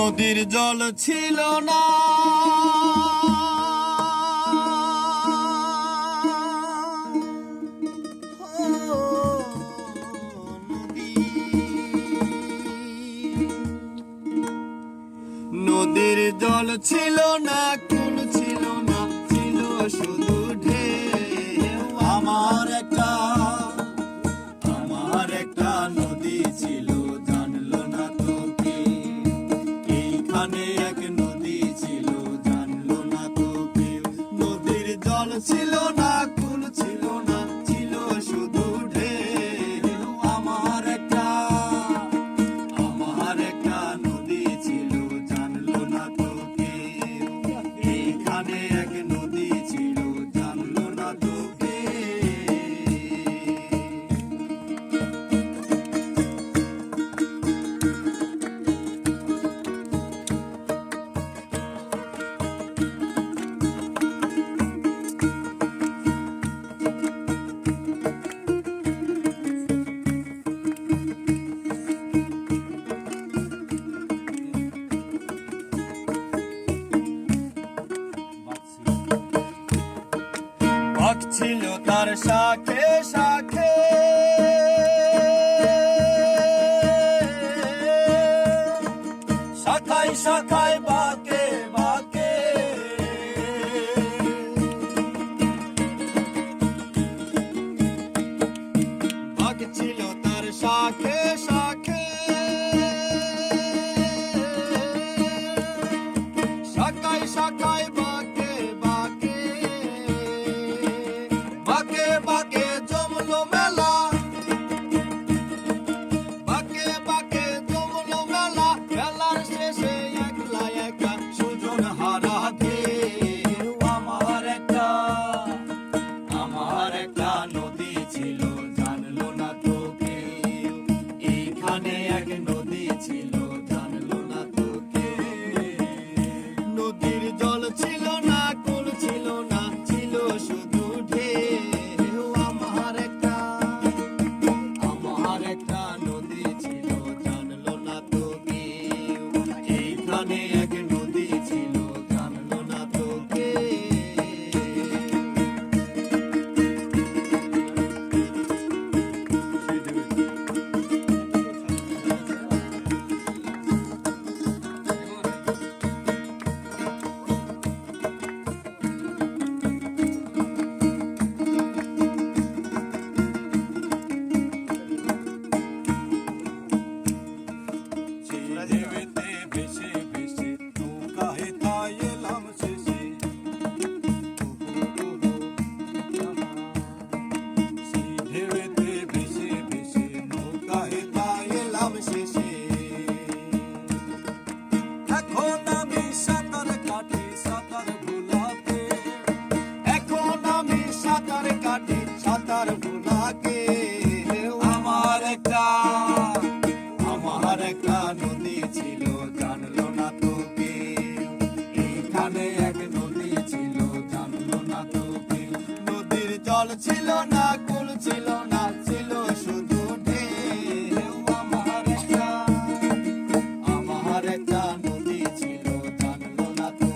নদীর জল ছিল না। নদীর জল ছিল না। ওখানে এক নদী ছিল জানলো না তো নদীর জল ছিল না। ছিল তার সাথে সাথে। শাখায় শাখায় বাকে বাকে। বাঘ ছিল তার সাথে সাথে। শাখায় শাখায় need it all. জল না কুল ছিল শুধু ঢেউ। আমার একটা আমার একটা না তো